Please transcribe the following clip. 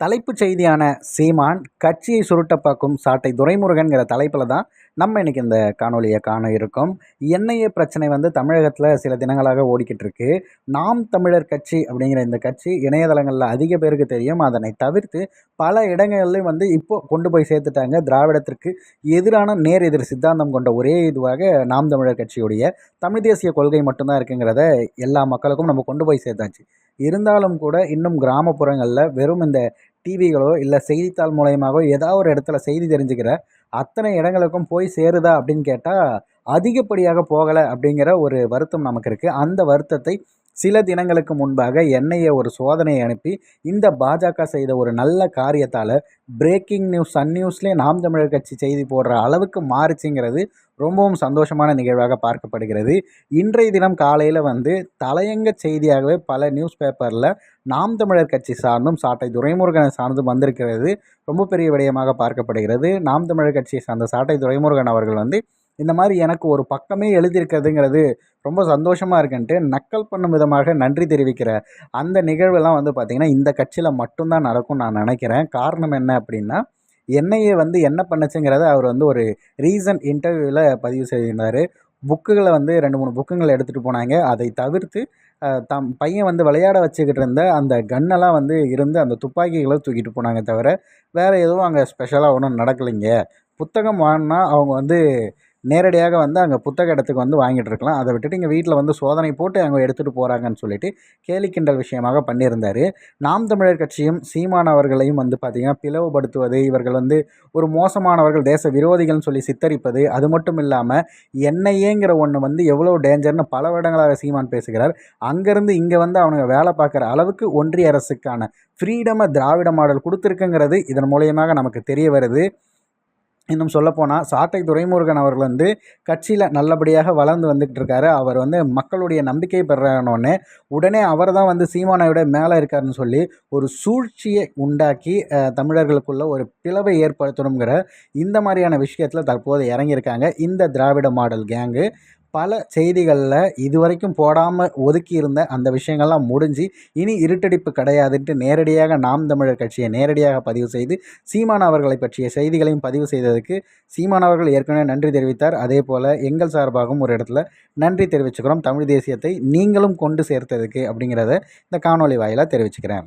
தலைப்புச் செய்தியான சீமான் கட்சியை சுருட்ட பார்க்கும் சாட்டை துரைமுருகன்கிற தலைப்பில் தான் நம்ம இன்றைக்கி இந்த காணொலியை காண இருக்கோம். என்ஐஏ பிரச்சனை வந்து தமிழகத்தில் சில தினங்களாக ஓடிக்கிட்டு இருக்கு. நாம் தமிழர் கட்சி அப்படிங்கிற இந்த கட்சி இணையதளங்களில் அதிக பேருக்கு தெரியும். அதனை தவிர்த்து பல இடங்கள்லையும் வந்து இப்போ கொண்டு போய் சேர்த்துட்டாங்க. திராவிடத்திற்கு எதிரான நேர் எதிர் சித்தாந்தம் கொண்ட ஒரே இதுவாக நாம் தமிழர் கட்சியுடைய தமிழ் தேசிய கொள்கை மட்டும்தான் இருக்குங்கிறத எல்லா மக்களுக்கும் நம்ம கொண்டு போய் சேர்த்தாச்சு. இருந்தாலும் கூட இன்னும் கிராமப்புறங்களில் வெறும் இந்த டிவிகளோ இல்லை செய்தித்தாள் மூலயமாவோ ஏதாவது ஒரு இடத்துல செய்தி தெரிஞ்சுக்கிற அத்தனை இடங்களுக்கும் போய் சேருதா அப்படின்னு கேட்டால் அதிகப்படியாக போகலை அப்படிங்கிற ஒரு வருத்தம் நமக்கு இருக்குது அந்த வருத்தத்தை சில தினங்களுக்கு முன்பாக என்ஐஏ ஒரு சோதனையை அனுப்பி இந்த பாஜக செய்த ஒரு நல்ல காரியத்தால் பிரேக்கிங் நியூஸ் சன் நியூஸ்லேயே நாம் தமிழர் கட்சி செய்தி போடுற அளவுக்கு மாறுச்சுங்கிறது ரொம்பவும் சந்தோஷமான நிகழ்வாக பார்க்கப்படுகிறது. இன்றைய தினம் காலையில் வந்து தலையங்க செய்தியாகவே பல நியூஸ் பேப்பரில் நாம் தமிழர் கட்சி சார்ந்தும் சாட்டை துரைமுருகனை சார்ந்தும் வந்திருக்கிறது. ரொம்ப பெரிய விடயமாக பார்க்கப்படுகிறது. நாம் தமிழர் கட்சியை சார்ந்த சாட்டை துரைமுருகன் அவர்கள் வந்து இந்த மாதிரி எனக்கு ஒரு பக்கமே எழுதியிருக்கிறதுங்கிறது ரொம்ப சந்தோஷமாக இருக்குன்ட்டு நக்கல் பண்ணும் விதமாக நன்றி தெரிவிக்கிற அந்த நிகழ்வெல்லாம் வந்து பார்த்திங்கன்னா இந்த கட்சியில் மட்டும்தான் நடக்கும் நான் நினைக்கிறேன். காரணம் என்ன அப்படின்னா என்னையே வந்து என்ன பண்ணுச்சுங்கிறத அவர் வந்து ஒரு ரீசன்ட் இன்டர்வியூவில் பதிவு செய்திருந்தார். புக்குகளை வந்து ரெண்டு மூணு புக்குங்களை எடுத்துகிட்டு போனாங்க. அதை தவிர்த்து தம் பையன் வந்து விளையாட வச்சுக்கிட்டு இருந்த அந்த கன்னெல்லாம் வந்து இருந்து அந்த துப்பாக்கிகளை தூக்கிட்டு போனாங்க தவிர வேறு எதுவும் அங்கே ஸ்பெஷலாக ஒன்றும் நடக்கலைங்க. புத்தகம் வாங்கினா அவங்க வந்து நேரடியாக வந்து அங்கே புத்தக இடத்துக்கு வந்து வாங்கிட்டு இருக்கலாம். அதை விட்டுட்டு இங்கே வீட்டில் வந்து சோதனை போட்டு அங்கே எடுத்துகிட்டு போகிறாங்கன்னு சொல்லிட்டு கேலி கிண்டல் விஷயமாக பண்ணியிருந்தார். நாம் தமிழர் கட்சியும் சீமான் அவர்களையும் வந்து பார்த்திங்கன்னா பிளவுபடுத்துவது இவர்கள் வந்து ஒரு மோசமானவர்கள் தேச விரோதிகள்னு சொல்லி சித்தரிப்பது அது மட்டும் இல்லாமல் என்னையேங்கிற ஒன்று வந்து எவ்வளோ டேஞ்சர்னு பல வருடங்களாக சீமான் பேசுகிறார். அங்கேருந்து இங்கே வந்து அவனுங்க வேலை பார்க்குற அளவுக்கு ஒன்றிய அரசுக்கான ஃப்ரீடமை திராவிட மாடல் கொடுத்துருக்குங்கிறது இதன் மூலியமாக நமக்கு தெரிய வருது. இன்னும் சொல்லப்போனால் சாட்டை துரைமுருகன் அவர்கள் வந்து கட்சியில் நல்லபடியாக வளர்ந்து வந்துக்கிட்டு இருக்காரு. அவர் வந்து மக்களுடைய நம்பிக்கை பெறணுன்னு உடனே அவர் தான் வந்து சீமானை விட மேலே இருக்காருன்னு சொல்லி ஒரு சூழ்ச்சியை உண்டாக்கி தமிழர்களுக்குள்ள ஒரு பிளவை ஏற்படுத்தணுங்கிற இந்த மாதிரியான விஷயத்தில் தற்போது இறங்கியிருக்காங்க. இந்த திராவிட மாடல் கேங்கு. பல செய்திகளில் இதுவரைக்கும் போடாமல் ஒதுக்கி இருந்த அந்த விஷயங்கள்லாம் முடிஞ்சு இனி இருட்டடிப்பு கிடையாதுன்ட்டு நேரடியாக நாம் தமிழர் கட்சியை நேரடியாக பதிவு செய்து சீமான் அவர்களை பற்றிய செய்திகளையும் பதிவு செய்ததுக்கு சீமான் அவர்கள் ஏற்கனவே நன்றி தெரிவித்தார். அதே போல் எங்கள் சார்பாகவும் ஒரு இடத்துல நன்றி தெரிவிச்சுக்கிறோம். தமிழ் தேசியத்தை நீங்களும் கொண்டு சேர்த்ததுக்கு அப்படிங்கிறத இந்த காணொலி வாயிலாக தெரிவிச்சுக்கிறேன்.